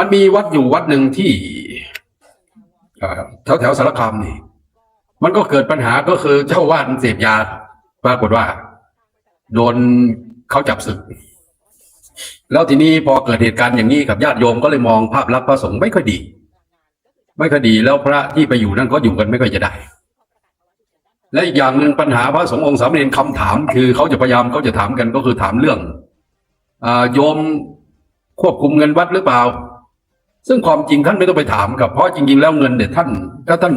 มันมีวัดอยู่วัดหนึ่งที่แถวแถวสารคามนี่ มันก็เกิดปัญหาก็คือเจ้าวาดเสพยาปรากฏว่า โดนเขาจับศึก แล้วทีนี้พอเกิดเหตุการณ์อย่างนี้กับญาติโยมก็เลยมองภาพลักษณ์พระสงฆ์ไม่ค่อยดี ไม่ค่อยดีแล้วพระที่ไปอยู่นั่นก็อยู่กันไม่ค่อยจะได้ และอีกอย่างหนึ่งปัญหาพระสงฆ์องค์สามเณรคำถาม คือเขาจะพยายามเขาจะถามกันก็คือถามเรื่องอโยมควบคุมเงินวัดหรือเปล่า ซึ่งความจริงท่านไม่ต้องไปถามครับเพราะจริง ๆ แล้วเงินเนี่ยท่าน ถ้าท่าน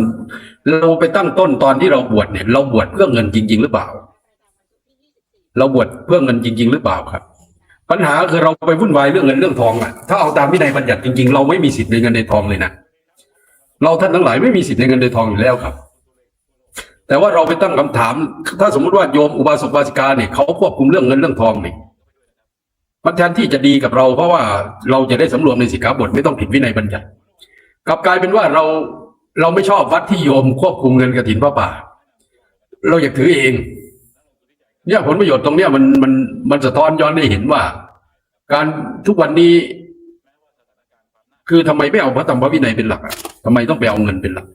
เราไปตั้งต้นตอนที่เราบวชเนี่ย เราบวชเพื่อเงินจริง ๆ หรือเปล่า เราบวชเพื่อเงินจริง ๆ หรือเปล่าครับ ปัญหาคือเราไปวุ่นวายเรื่องเงินเรื่องทองอะถ้าเอาตามวินัยบัญญัติจริง ๆ เราไม่มีสิทธิ์ในเงินในทองเลยนะเราท่านทั้งหลายไม่มีสิทธิ์ในเงินในทองอยู่แล้วครับแต่ว่าเราไปตั้งคำถาม ถ้าสมมติว่าโยมอุบาสกบาสิกาเนี่ยเขาควบคุมเรื่องเงินเรื่องทองเนี่ย มันแทนที่จะดีกับเราเพราะว่าเราจะได้สำรวมในสิกขาบทไม่ต้องผิดวินัยบัญญัติกลับกลายเป็นว่าเราเราไม่ชอบวัดที่โยมควบคุมเงินกระถินพระป่า เราอยากถือเองเนี่ยผลประโยชน์ตรงเนี้ยมันมันมันสะท้อนย้อนให้เห็นว่า การทุกวันนี้ คือทำไมไม่เอาพระธรรมพระวินัยเป็นหลักอะทำไมต้องไปเอาเงินเป็นหลัก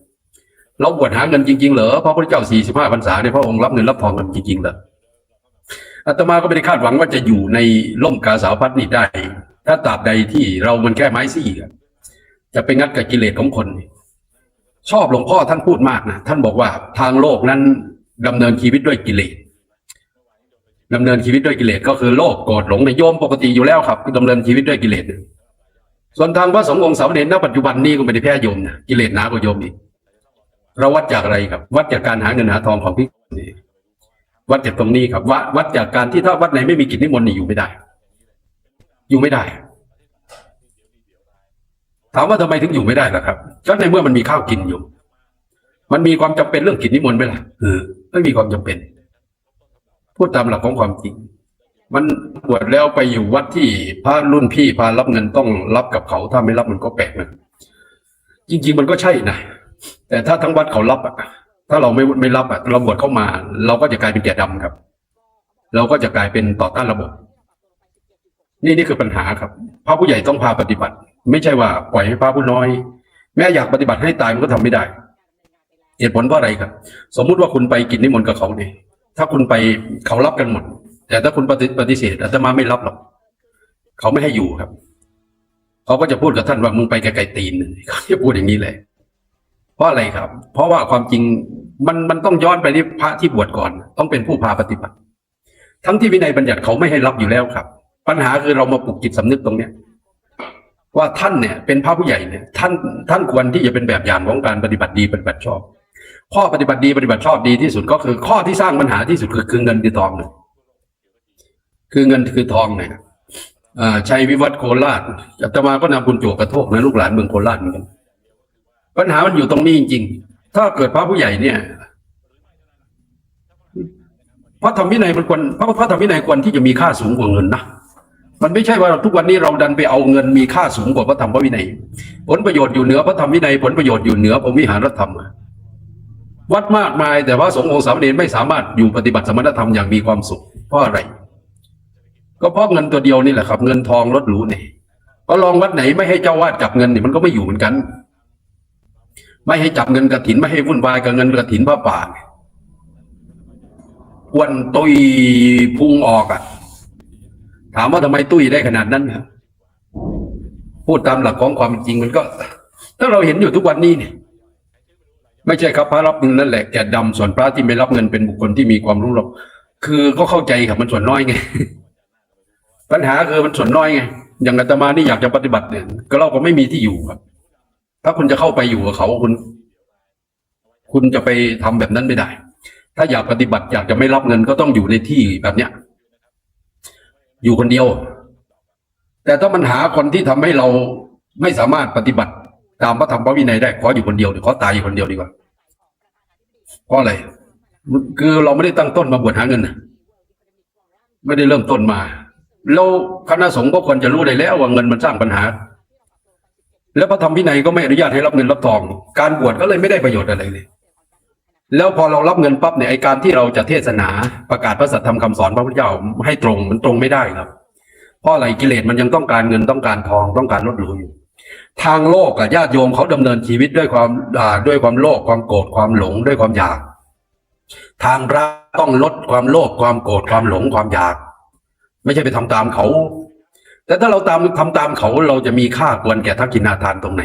เราบวชหาเงินจริงๆเหรอพระพุทธเจ้าสี่สิบห้าพรรษาเนี่ยพระองค์รับเงินรับทองกันจริงๆเหรอ อาตมาก็ไม่ได้คาดหวังว่าจะอยู่ในร่มกาสาวพัดนี่ได้ ถ้าตราบใดที่เรามันแค่ไม้ซี่จะไปงัดกับกิเลสของคน ชอบหลวงพ่อท่านพูดมากนะท่านบอกว่าทางโลกนั้นดำเนินชีวิตด้วยกิเลสดำเนินชีวิตด้วยกิเลสก็คือโลภโกรธหลงในยโยมปกติอยู่แล้วครับดำเนินชีวิตด้วยกิเลสส่วนทางพระสงฆ์องค์สามเณรณปัจจุบันนี้ก็ไม่ได้แพ้โยมนะกิเลสหนากว่าโยมอีกเราวัดจากอะไรครับ วัดจากการหาเงินหาทองของพิกษุนี่ วัดจากตรงนี้ครับวัดวัดจากการที่ถ้าวัดไหนไม่มีกิจนิมนต์นี่อยู่ไม่ได้ อยู่ไม่ได้ ถามว่าทำไมถึงอยู่ไม่ได้ล่ะครับก็ในเมื่อมันมีข้าวกินอยู่ มันมีความจำเป็นเรื่องกิจนิมนต์ไหมล่ะเออไม่มีความจำเป็น พูดตามหลักของความจริง มันบวชแล้วไปอยู่วัดที่พระรุ่นพี่พารับเงินต้องรับกับเขา ถ้าไม่รับมันก็แปลกนะจริง ๆ มันก็ใช่นะแต่ถ้าทั้งวัดเขารับอะ ถ้าเราไม่ไม่รับอะเราบวชเข้ามา เราก็จะกลายเป็นแกะดำครับ เราก็จะกลายเป็นต่อต้านระบบ นี่นี่คือปัญหาครับพระผู้ใหญ่ต้องพาปฏิบัติ ไม่ใช่ว่าปล่อยให้พระผู้น้อย แม้อยากปฏิบัติให้ตายมันก็ทำไม่ได้ เหตุผลเพราะอะไรครับ สมมุติว่าคุณไปกินนิมนต์กับเขาเนี่ยถ้าคุณไปเขารับกันหมด แต่ถ้าคุณปฏิปฏิเสธอาตมาไม่รับหรอกเขาไม่ให้อยู่ครับเขาก็จะพูดกับท่านว่ามึงไปไกลๆตีนเขาจะพูดอย่างนี้เลย เพราะอะไรครับ เพราะว่าความจริง มันมันต้องย้อนไปที่พระที่บวชก่อน ต้องเป็นผู้พาปฏิบัติ ทั้งที่วินัยบัญญัติเขาไม่ให้รับอยู่แล้วครับ ปัญหาคือเรามาปลุกจิตสำนึกตรงเนี้ยว่าท่านเนี่ยเป็นพระผู้ใหญ่เนี่ยท่านท่านควรที่จะเป็นแบบอย่างของการปฏิบัติดีปฏิบัติชอบ ข้อปฏิบัติดีปฏิบัติชอบดีที่สุดก็คือ ข้อที่สร้างปัญหาที่สุดคือคือเงินคือทองเนี่ยคือเงินคือทองเนี่ยอ่าชัยวิวัฒน์โคราชอาตมาก็นำคุณโจกระโทกนะลูกหลานเมืองโคราชเหมือนกันปัญหามันอยู่ตรงนี้จริง ถ้าเกิดพระผู้ใหญ่เนี่ยพระธรรมวินัยมันควรพระพระธรรมวินัยควรที่จะมีค่าสูงกว่าเงินนะมันไม่ใช่ว่าทุกวันนี้เราดันไปเอาเงินมีค่าสูงกว่าพระธรรมวินัย ผลประโยชน์อยู่เหนือพระธรรมวินัย ผลประโยชน์อยู่เหนือพรมวิหารธรรมะวัดมากมาย แต่ว่าสงฆ์องค์สามเณรไม่สามารถอยู่ปฏิบัติสมณธรรมอย่างมีความสุขเพราะอะไร ก็เพราะเงินตัวเดียวนี่แหละครับ เงินทองรถหรูเนี่ยก็ลองวัดไหนไม่ให้เจ้าวาดจับเงินเนี่ยมันก็ไม่อยู่เหมือนกัน ไม่ให้จับเงินกระถินไม่ให้วุ่นวายกับเงินกระถินพระป่าเนี่ยอ้วนตุยพุงออกอะ ถามว่าทำไมตุ้ยได้ขนาดนั้นครับพูดตามหลักของความจริงมันก็ ถ้าเราเห็นอยู่ทุกวันนี้เนี่ยไม่ใช่ครับพระรับเงินนั่นแหละแกะดำส่วนพระที่ไม่รับเงินเป็นบุคคลที่มีความรู้หรอกคือก็เข้าใจครับมันส่วนน้อยไงปัญหาคือมันส่วนน้อยไงอย่างอาตมานี่อยากจะปฏิบัติเนี่ยก็เราก็ไม่มีที่อยู่ครับ ถ้าคุณจะเข้าไปอยู่กับเขาคุณ คุณจะไปทำแบบนั้นไม่ได้ ถ้าอยากปฏิบัติอยากจะไม่รับเงินก็ต้องอยู่ในที่แบบเนี้ย อยู่คนเดียว แต่ถ้ามันหาคนที่ทำให้เราไม่สามารถปฏิบัติ ตามพระธรรมพระวินัยได้ขออยู่คนเดียวหรือขอตายอยู่คนเดียวดีกว่าเพราะอะไรคือเราไม่ได้ตั้งต้นมาบวชหาเงินนะไม่ได้เริ่มต้นมาแล้วคณะสงฆ์ก็ควรจะรู้ได้แล้วว่าเงินมันสร้างปัญหา แล้วพระธรรมวินัยก็ไม่อนุญาตให้รับเงินรับทอง การบวชก็เลยไม่ได้ประโยชน์อะไรเลย แล้วพอเรารับเงินปั๊บเนี่ยไอการที่เราจะเทศนาประกาศพระสัทธรรมคำสอนพระพุทธเจ้าให้ตรงมันตรงไม่ได้ครับ เพราะอะไรกิเลสมันยังต้องการเงินต้องการทองต้องการลดหรูอยู่ทางโลกอะญาติโยมเขาดำเนินชีวิตด้วยความด้วยความโลภความโกรธความหลงด้วยความอยาก ทางพระต้องลดความโลภความโกรธความหลงความอยาก ไม่ใช่ไปทำตามเขา แต่ถ้าเราตามทำตามเขาเราจะมีค่าควรแก่ทักกินาทานตรงไหน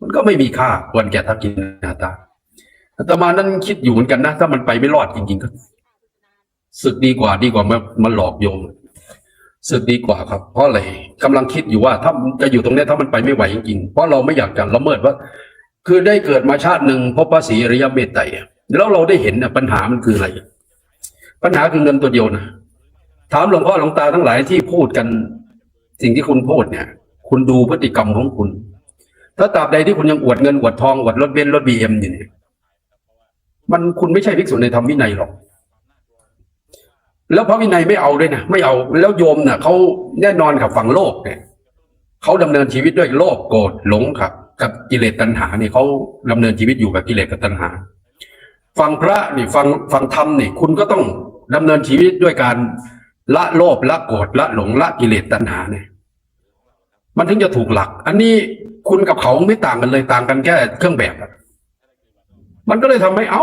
มันก็ไม่มีค่าควรแก่ทักกินาทานอาตมานั้นคิดอยู่เหมือนกันนะ ถ้ามันไปไม่รอดจริงๆก็ศึกดีกว่าดีกว่ามามาหลอกโยมศึกดีกว่าครับ เพราะอะไรกำลังคิดอยู่ว่าถ้าจะอยู่ตรงนี้ถ้ามันไปไม่ไหวจริงๆเพราะเราไม่อยากจะละเมิดว่า คือได้เกิดมาชาติหนึ่งพบพระศรีอริยเมตไตรแล้วเราได้เห็นปัญหามันคืออะไร ปัญหาคือเงินตัวเดียวนะถามหลวงพ่อหลวงตาทั้งหลายที่พูดกัน สิ่งที่คุณพูดเนี่ย คุณดูพฤติกรรมของคุณ ถ้าตราบใดที่คุณยังอวดเงินอวดทองอวดรถเบนซ์รถบีเอ็มอยู่เนี่ยมันคุณไม่ใช่ภิกษุในธรรมวินัยหรอก แล้วพระวินัยไม่เอาด้วยนะไม่เอาแล้วโยมเน่ะเขาแน่นอนกับฝั่งโลกเนี่ยเขาดำเนินชีวิตด้วยโลภโกรธหลงครับ กับกิเลสตัณหาเนี่ยเขาดำเนินชีวิตอยู่กับกิเลสกับตัณหาฟังพระนี่ฟังฟังธรรมนี่คุณก็ต้องดำเนินชีวิตด้วยการ ละโลภละโกรธละหลงละกิเลสตัณหาเนี่ยมันถึงจะถูกหลัก อันนี้คุณกับเขาไม่ต่างกันเลยต่างกันแค่เครื่องแบบมันก็เลยทำให้เอ้า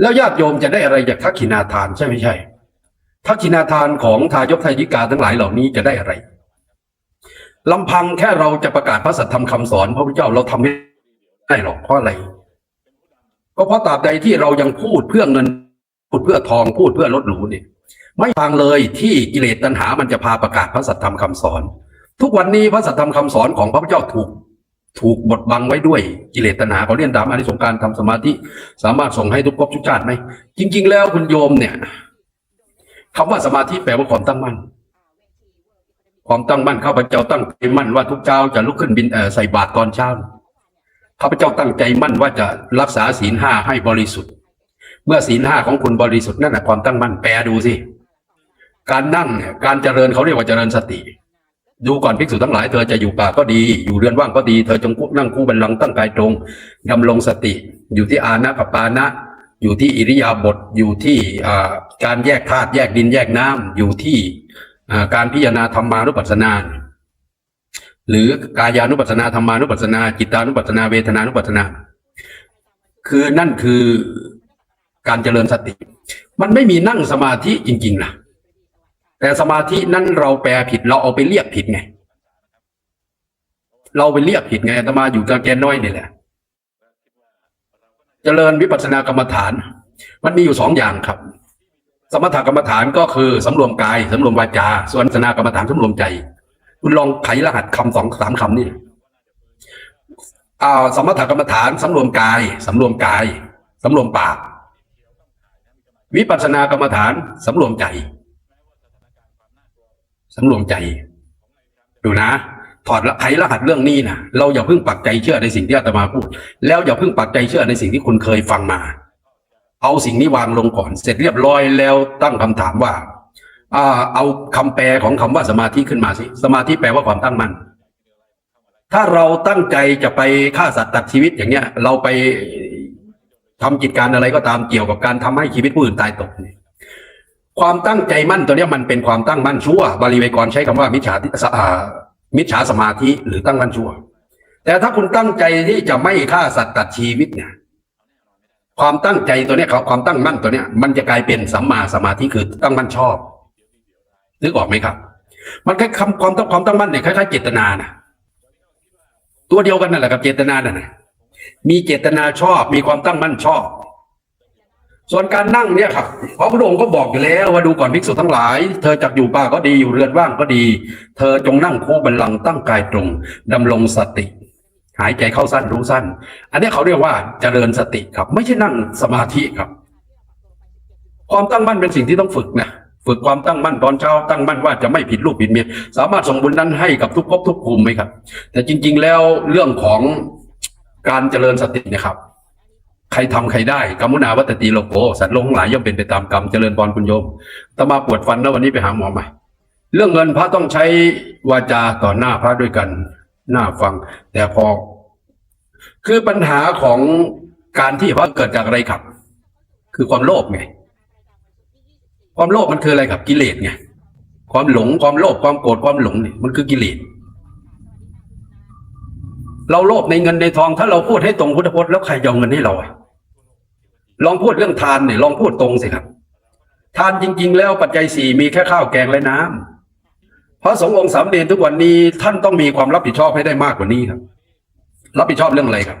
แล้วญาติโยมจะได้อะไรจากทักขินาทานใช่ไม่ใช่ทักขินาทานของทายกทายิกาทั้งหลายเหล่านี้จะได้อะไรลำพังแค่เราจะประกาศพระสัทธรรมคำสอนพระพุทธเจ้าเราทำไม่ได้หรอกเพราะอะไร ก็เพราะตราบใดที่เรายังพูดเพื่อเงิน พูดเพื่อทองพูดเพื่อลดหรูเนี่ย ไม่ทางเลยที่กิเลสตัณหามันจะพาประกาศพระสัทธรรมคำสอน ทุกวันนี้พระสัทธรรมคำสอนของพระพุทธเจ้าถูกถูกบดบังไว้ด้วยกิเลสตัณหาเขาเรียนตามอนิสงส์การทำสมาธิ สามารถส่งให้ทุกภพทุกชาติไหมจริง ๆ แล้วคุณโยมเนี่ยคำว่าสมาธิแปลว่าความตั้งมั่นความตั้งมั่นข้าพเจ้าตั้งใจมั่นว่าทุกเช้าจะลุกขึ้นบินใส่บาตรตอนเช้าข้าพเจ้าตั้งใจมั่นว่าจะรักษาศีลห้าให้บริสุทธิ์ เมื่อศีลห้าของคุณบริสุทธิ์นั่นแหละความตั้งมั่นแปลดูสิ การนั่งเนี่ยการเจริญเขาเรียกว่าเจริญสติ ดูก่อนภิกษุทั้งหลายเธอจะอยู่ป่าก็ดี อยู่เรือนว่างก็ดี เธอจงนั่งคู่บันลังตั้งกายตรงดำรงสติ อยู่ที่อานะกับปานะ อยู่ที่อิริยาบถอยู่ที่การแยกธาตุแยกดินแยกน้ำอยู่ที่การพิจารณาธรรมานุปัสสนา หรือกายานุปัสสนาธรรมานุปัสสนา จิตานุปัสสนาเวทนานุปัสสนา คือนั่นคือการเจริญสติ มันไม่มีนั่งสมาธิจริงๆนะ แต่สมาธินั้นเราแปลผิดเราเอาไปเรียกผิดไง เราไปเรียกผิดไงอาตมาอยู่กับแกน้อยนี่แหละเจริญวิปัสสนากรรมฐาน มันมีอยู่สองอย่างครับ สมถกรรมฐานก็คือสำรวมกายสำรวมวาจา ส่วนวิปัสสนากรรมฐานสำรวมใจ คุณลองไขรหัสคำสองสามคำนี่อ่าสมถกรรมฐานสำรวมกายสำรวมกายสำรวมปาก วิปัสสนากรรมฐานสำรวมใจ สำรวมใจ ดูนะ ถอดไขรหัสเรื่องนี้นะเราอย่าเพิ่งปักใจเชื่อในสิ่งที่อาตมาพูด แล้วอย่าเพิ่งปักใจเชื่อในสิ่งที่คุณเคยฟังมา เอาสิ่งนี้วางลงก่อน เสร็จเรียบร้อยแล้วตั้งคำถามว่าอ่าเอาคำแปลของคำว่าสมาธิขึ้นมาสิสมาธิแปลว่าความตั้งมั่นถ้าเราตั้งใจจะไปฆ่าสัตว์ตัดชีวิตอย่างเงี้ย เราไปทำกิจการอะไรก็ตามเกี่ยวกับการทำให้ชีวิตผู้อื่นตายตกเนี่ย ความตั้งใจมั่นตัวเนี้ยมันเป็นความตั้งมั่นชั่วบาลีไวยากรณ์ใช้คำว่ามิจฉาทิอ่ามิจฉาสมาธิหรือตั้งมั่นชั่ว แต่ถ้าคุณตั้งใจที่จะไม่ฆ่าสัตว์ตัดชีวิตเนี่ยความตั้งใจตัวเนี้ยความตั้งมั่นตัวเนี้ยมันจะกลายเป็นสัมมาสมาธิคือตั้งมั่นชอบนึกออกไหมครับ มันแค่คำความต้องความตั้งมั่นเนี่ยคล้ายๆเจตนานะตัวเดียวกันนั่นแหละกับเจตนาน่ะนะมีเจตนาชอบ มีความตั้งมั่นชอบ ส่วนการนั่งเนี่ยครับพระพุทธองค์ก็บอกอยู่แล้วว่าดูก่อนภิกษุทั้งหลาย เธอจักอยู่ป่าก็ดีอยู่เรือนว่างก็ดี เธอจงนั่งคู่บันลังก์ตั้งกายตรงดำรงสติ หายใจเข้าสั้นรู้สั้น อันนี้เขาเรียกว่าเจริญสติครับ ไม่ใช่นั่งสมาธิครับ ความตั้งมั่นเป็นสิ่งที่ต้องฝึกนะฝึกความตั้งมั่นตอนเช้าตั้งมั่นว่าจะไม่ผิดลูกผิดเมียสามารถส่งบุญนั้นให้กับทุกภพทุกภูมิไหมครับ แต่จริง ๆ แล้วเรื่องของการเจริญสติเนะครับ ใครทำใครได้กรรมุนาวัตติโลโกสัตว์โลกทั้งหลายย่อมเป็นไปตามกรรมเจริญพรคุณโยมตมาปวดฟันแล้ววันนี้ไปหาหมอใหม่เรื่องเงินพระต้องใช้วาจาต่อหน้าพระด้วยกันหน้าฟัง แต่พอ คือปัญหาของการที่พระเกิดจากอะไรครับ คือความโลภไง ความโลภมันคืออะไรครับกิเลสไงความหลงความโลภความโกรธความหลงเนี่ยมันคือกิเลสเราโลภในเงินในทองถ้าเราพูดให้ตรงพุทธพจน์แล้วใครจะเอาเงินให้เราอะ ลองพูดเรื่องทานเนี่ยลองพูดตรงสิครับ ทานจริง ๆ แล้วปัจจัยสี่มีแค่ข้าวแกงและน้ำพระสงฆ์องค์สามเณรทุกวันนี้ท่านต้องมีความรับผิดชอบให้ได้มากกว่านี้ครับ รับผิดชอบเรื่องอะไรครับ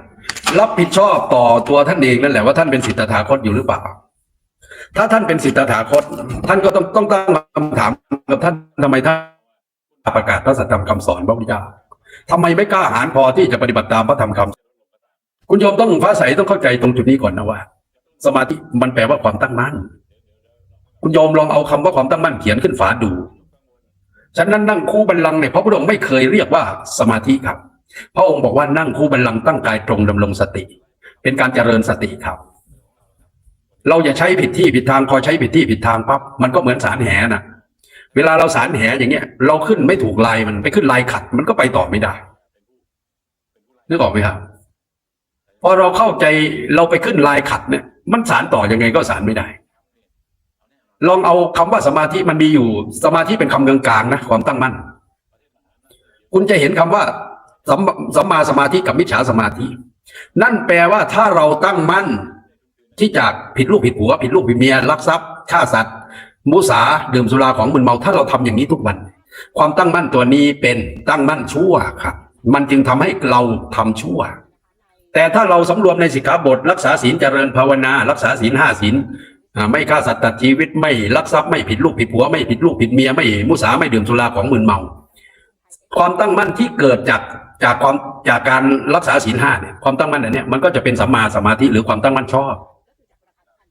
รับผิดชอบต่อตัวท่านเองนั่นแหละว่าท่านเป็นสิทธาคตอยู่หรือเปล่า ถ้าท่านเป็นสิทธาคต ท่านก็ต้องต้องตั้งคำถามกับท่านทำไมท่านประกาศพระสัทธรรมคำสอนพระพุทธเจ้าทำไมไม่กล้าหาญพอที่จะปฏิบัติตามพระธรรมคำคุณโยมต้องพระใสต้องเข้าใจตรงจุดนี้ก่อนนะว่า สมาธิมันแปลว่าความตั้งมั่น คุณโยมลองเอาคำว่าความตั้งมั่นเขียนขึ้นฝาดู ฉะนั้นนั่งคู่บัลลังก์เนี่ยพระพุทธองค์ไม่เคยเรียกว่าสมาธิครับ พระองค์บอกว่านั่งคู่บัลลังก์ตั้งกายตรงดำรงสติ เป็นการเจริญสติครับ เราอย่าใช้ผิดที่ผิดทางพอใช้ผิดที่ผิดทางปั๊บมันก็เหมือนสารแหนะเวลาเราสารแหอย่างเงี้ย เราขึ้นไม่ถูกลายมันไปขึ้นลายขัด มันก็ไปต่อไม่ได้นึกออกไหมครับพอเราเข้าใจเราไปขึ้นลายขัดเนี่ย มันสารต่อยังไงก็สารไม่ได้ ลองเอาคำว่าสมาธิมันมีอยู่ สมาธิเป็นคำกลางๆนะความตั้งมั่น คุณจะเห็นคำว่าสัมสมาสมาธิกับมิจฉาสมาธิ นั่นแปลว่าถ้าเราตั้งมั่นที่จะผิดลูกผิดผัวผิดลูกผิดเมียลักทรัพย์ฆ่าสัตว์มุสาดื่มสุราของมึนเมาถ้าเราทำอย่างนี้ทุกวัน ความตั้งมั่นตัวนี้เป็นตั้งมั่นชั่วครับ มันจึงทำให้เราทำชั่ว แต่ถ้าเราสำรวมในสิกขาบท รักษาศีลเจริญภาวนา รักษาศีลห้าศีลไม่ฆ่าสัตว์ตัดชีวิตไม่ลักทรัพย์ไม่ผิดลูกผิดผัวไม่ผิดลูกผิดเมียไม่มุสาไม่ดื่มสุราของมึนเมา ความตั้งมั่นที่เกิดจากจากความจากการรักษาศีลห้าเนี่ยความตั้งมั่นอันนี้มันก็จะเป็นสัมมาสมาธิหรือความตั้งมั่นชอบ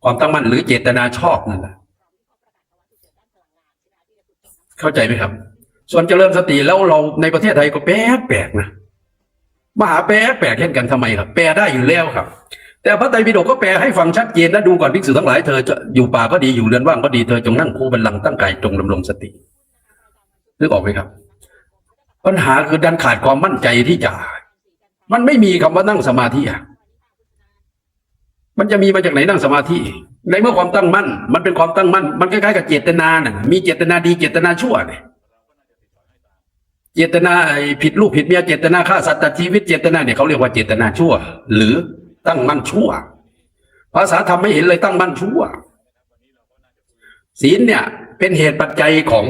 ความตั้งมั่นหรือเจตนาชอบนั่นแหละเข้าใจไหมครับ ส่วนเจริญสติแล้วเราในประเทศไทยก็แปลกแปลกนะ มหาแปลแปลเช่นกันทำไมครับ แปลได้อยู่แล้วครับ แต่พระไตรปิฎกก็แปลให้ฟังชัดเจนนะดูก่อนภิกษุทั้งหลายเธอจะอยู่ป่าก็ดีอยู่เรือนว่างก็ดีเธอจงนั่งคู่บัลลังตั้งกายตรงดำรงสตินึกออกไหมครับ ปัญหาคือดันขาดความมั่นใจที่จะ มันไม่มีคำว่านั่งสมาธิอะมันจะมีมาจากไหนนั่งสมาธิในเมื่อความตั้งมั่น มันเป็นความตั้งมั่น มันคล้ายๆกับเจตนาน่ะมีเจตนาดีเจตนาชั่วเนี่ย เจตนาผิดลูกผิดเมียเจตนาฆ่าสัตว์ตัดชีวิตเจตนาเนี่ยเขาเรียกว่าเจตนาชั่ว หรือตั้งมั่นชั่ว ภาษาธรรมไม่เห็นเลยตั้งมั่นชั่ว ศีลเนี่ยเป็นเหตุปัจจัยของ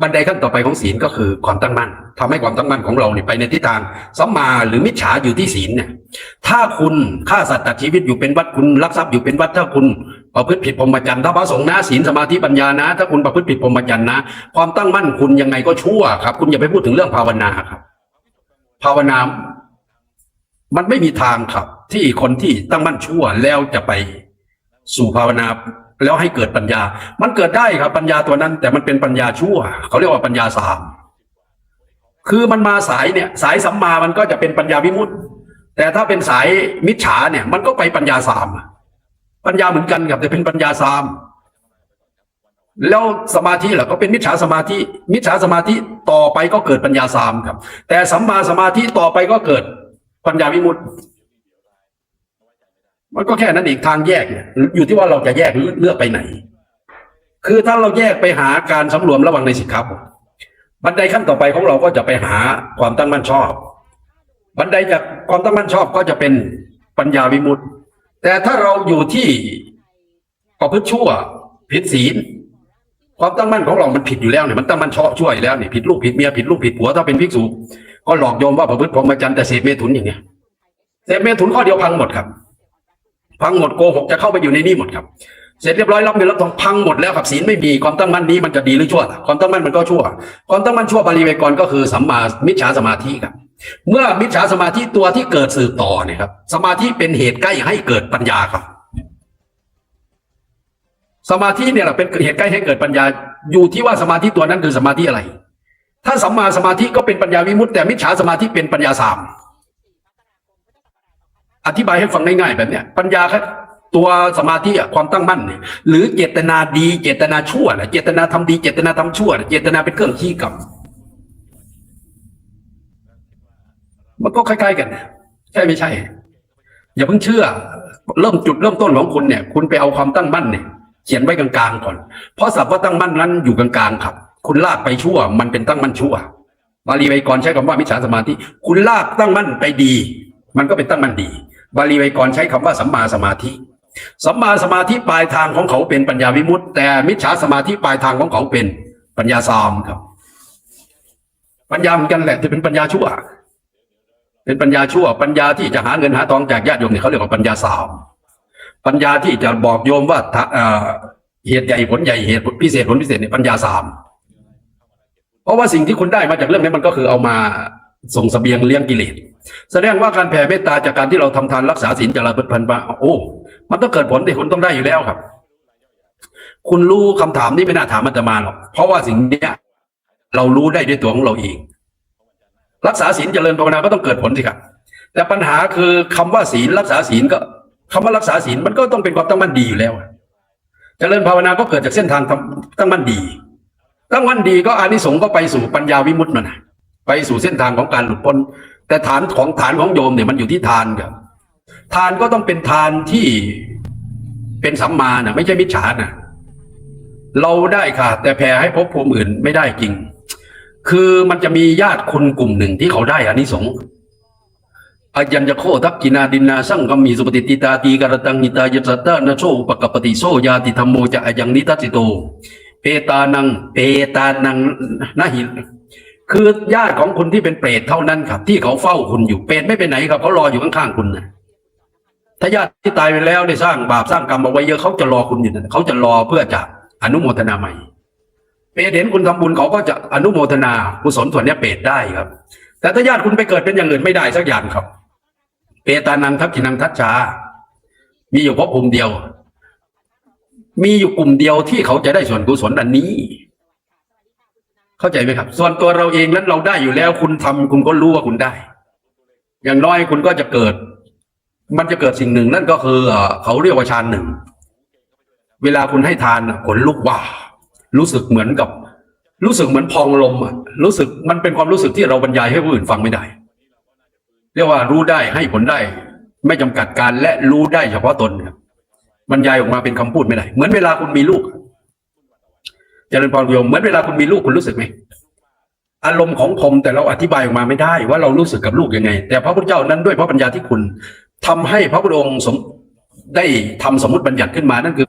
บันไดขั้นต่อไปของศีลก็คือความตั้งมั่นทำให้ความตั้งมั่นของเราเนี่ยไปในทิศทางสัมมาหรือมิจฉาอยู่ที่ศีลเนี่ยถ้าคุณฆ่าสัตว์ตัดชีวิตอยู่เป็นวัดคุณลักทรัพย์อยู่เป็นวัดถ้าคุณ ประพฤติผิดพรหมจรรย์ถ้าพระสงฆ์นะศีลสมาธิปัญญานะ ถ้าคุณประพฤติผิดพรหมจรรย์นะ ความตั้งมั่นคุณยังไงก็ชั่วครับคุณอย่าไปพูดถึงเรื่องภาวนาครับ ภาวนา มันไม่มีทางครับ ที่คนที่ตั้งมั่นชั่วแล้วจะไปสู่ภาวนาแล้วให้เกิดปัญญา มันเกิดได้ครับปัญญาตัวนั้น แต่มันเป็นปัญญาชั่ว เขาเรียกว่าปัญญาสามคือมันมาสายเนี่ย สายสัมมามันก็จะเป็นปัญญาวิมุตติแต่ถ้าเป็นสายมิจฉาเนี่ย มันก็ไปปัญญาสามอะ ปัญญาเหมือนกันครับแต่เป็นปัญญาสาม แล้วสมาธิล่ะก็เป็นมิจฉาสมาธิ มิจฉาสมาธิต่อไปก็เกิดปัญญาสามครับ แต่สัมมาสมาธิต่อไปก็เกิดปัญญาวิมุตติมันก็แค่นั้นเองทางแยกเนี่ยอยู่ที่ว่าเราจะแยกเลือกไปไหน คือถ้าเราแยกไปหาการสำรวมระว่างในสิกขาบทบันไดขั้นต่อไปของเราก็จะไปหาความตั้งมั่นชอบ บันไดจากความตั้งมั่นชอบก็จะเป็นปัญญาวิมุตติ แต่ถ้าเราอยู่ที่ประพฤติชั่วผิดศีลความตั้งมั่นของเรา มันผิดอยู่แล้วเนี่ย มันตั้งมั่นชอบช่วยแล้วเนี่ย ผิดลูกผิดเมียผิดลูกผิดผัว ถ้าเป็นภิกษุ ก็หลอกโยมว่าประพฤติพรหมจรรย์แต่เสพเมถุนอย่างเงี้ย เสพเมถุนข้อเดียวพังหมดครับ พังหมดโกหกจะเข้าไปอยู่ในนี้หมดครับ เสร็จเรียบร้อยรับเงินรับทองพังหมดแล้วครับศีลไม่มีความตั้งมั่นนี้มันจะดีหรือชั่ว ความตั้งมั่นมันก็ชั่ว ความตั้งมั่นชั่วบาลีไวกรก็คือสัมมามิจฉาสมาธิครับ เมื่อมิจฉาสมาธิตัวที่เกิดสืบต่อเนี่ยครับ สมาธิเป็นเหตุใกล้ให้เกิดปัญญาครับ สมาธิเนี่ยแหละเป็นเหตุใกล้ให้เกิดปัญญา อยู่ที่ว่าสมาธิตัวนั้นคือสมาธิอะไร ถ้าสัมมาสมาธิก็เป็นปัญญาวิมุตติแต่มิจฉาสมาธิเป็นปัญญาสามอธิบายให้ฟังง่ายๆแบบเนี้ยปัญญาครับ ตัวสมาธิอะความตั้งมั่นเนี่ยหรือเจตนาดีเจตนาชั่วนะเจตนาทำดี เจตนาทำชั่วนะเจตนาเป็นเครื่องชี้กรรมมันก็คล้ายๆกัน ใช่ไม่ใช่ อย่าเพิ่งเชื่อ เริ่มจุดเริ่มต้นของคุณเนี่ย คุณไปเอาความตั้งมั่นเนี่ยเขียนไว้กลางๆก่อน เพราะสัพว่าตั้งมั่นนั้นอยู่กลางๆครับ คุณลากไปชั่ว มันเป็นตั้งมั่นชั่วบาลีไวยากรณ์ใช้คำว่ามิจฉาสมาธิคุณลากตั้งมั่นไปดี มันก็เป็นตั้งมั่นดี บาลีไวยากรณ์ใช้คำว่าสัมมาสมาธิ สัมมาสมาธิปลายทางของเขาเป็นปัญญาวิมุตติแต่มิจฉาสมาธิปลายทางของเขาเป็นปัญญาซามครับ ปัญญาเหมือนกันแหละที่เป็นปัญญาชั่ว เป็นปัญญาชั่ว ปัญญาที่จะหาเงินหาทองจากญาติโยมเนี่ยเขาเรียกว่าปัญญาสามปัญญาที่จะบอกโยมว่าเหตุใหญ่ผลใหญ่เหตุพิเศษผลพิเศษเนี่ยปัญญาสามเพราะว่าสิ่งที่คุณได้มาจากเรื่องนี้มันก็คือเอามาส่งเสบียงเลี้ยงกิเลส แสดงว่าการแผ่เมตตาจากการที่เราทำทานรักษาศีลจาราพิพันธ์มาโอ้มันต้องเกิดผลที่คุณต้องได้อยู่แล้วครับ คุณรู้คำถามนี้ไม่น่าถามอาตมาหรอกเพราะว่าสิ่งเนี้ย เรารู้ได้ด้วยตัวของเราเอง รักษาศีลเจริญภาวนาก็ต้องเกิดผลสิครับแต่ปัญหาคือคำว่าศีลรักษาศีลก็คำว่ารักษาศีลมันก็ต้องเป็นความตั้งมั่นดีอยู่แล้วเจริญภาวนาก็เกิดจากเส้นทางทำตั้งมั่นดี ตั้งมั่นดีก็อานิสงส์ก็ไปสู่ปัญญาวิมุตติมันนะไปสู่เส้นทางของการหลุดพ้น แต่ฐานของฐานของโยมเนี่ยมันอยู่ที่ทานครับทานก็ต้องเป็นทานที่เป็นสัมมานะไม่ใช่มิจฉานะเราได้ค่ะ แต่แผ่ให้ภพภูมิอื่นไม่ได้จริง คือมันจะมีญาติคนกลุ่มหนึ่งที่เขาได้อานิสงส์อายัญจะโคทักกินาดินนาสั่งกมมีสุปฏิติตาตีการตังหิตายสัตตานะโชปกปปติโซยาติธรรมโมจะอายังนิทัสสิโต เปตานัง เปตานังนะหิ คือญาติของคุณที่เป็นเปรตเท่านั้นครับ ที่เขาเฝ้าคุณอยู่เปรตไม่ไปไหนครับเขารออยู่ข้างๆคุณนะถ้าญาติที่ตายไปแล้วได้สร้างบาปสร้างกรรมเอาไว้เยอะเขาจะรอคุณอยู่นะเขาจะรอเพื่อจะอนุโมทนาใหม่เปรตเห็นคุณทำบุญเขาก็จะอนุโมทนากุศลส่วนนี้เปรตได้ครับ แต่ถ้าญาติคุณไปเกิดเป็นอย่างอื่นไม่ได้สักอย่างครับ เปตานังทักขินังทัชชา มีอยู่ภพภูมิเดียว มีอยู่กลุ่มเดียวที่เขาจะได้ส่วนกุศลอันนี้ เข้าใจไหมครับ ส่วนตัวเราเองนั้นเราได้อยู่แล้ว คุณทำคุณก็รู้ว่าคุณได้ อย่างน้อยคุณก็จะเกิด มันจะเกิดสิ่งหนึ่งนั่นก็คือเขาเรียกว่าฌานหนึ่ง เวลาคุณให้ทานขนลุกว่า รู้สึกเหมือนกับ รู้สึกเหมือนพองลมอะรู้สึกมันเป็นความรู้สึกที่เราบรรยายให้ผู้อื่นฟังไม่ได้ เรียกว่ารู้ได้ให้ผลได้ ไม่จำกัดการและรู้ได้เฉพาะตนครับบรรยายออกมาเป็นคำพูดไม่ได้ เหมือนเวลาคุณมีลูก เจริญพรโยมเหมือนเวลาคุณมีลูกคุณรู้สึกไหมอารมณ์ของผมแต่เราอธิบายออกมาไม่ได้ ว่าเรารู้สึกกับลูกยังไง แต่พระพุทธเจ้านั้นด้วยพระปัญญาที่คุณทำให้พระพุทธองค์สมได้ทำสมมติบัญญัติขึ้นมานั่นคือ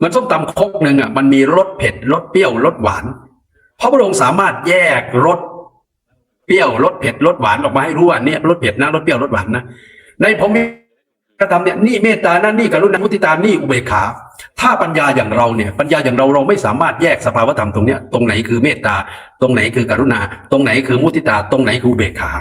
มือนส้มตำครกหนึ่งอะมันมีรสเผ็ดรสเปรี้ยวรสหวาน พระพุทธองค์สามารถแยกรสเปรี้ยวรสเผ็ดรสหวานออกมาให้รู้ว่าเนี่ยรสเผ็ดนะรสเปรี้ยวรสหวานนะในผมมี กระทำเนี่ยนี่เมตตานั่นนี่กรุณามุติตานี่อุเบกขา ถ้าปัญญาอย่างเราเนี่ยปัญญาอย่างเราเราไม่สามารถแยกสภาวธรรมตรงเนี้ยตรงไหนคือเมตตา ตรงไหนคือกรุณา ตรงไหนคือมุติตา ตรงไหนคืออุเบกขา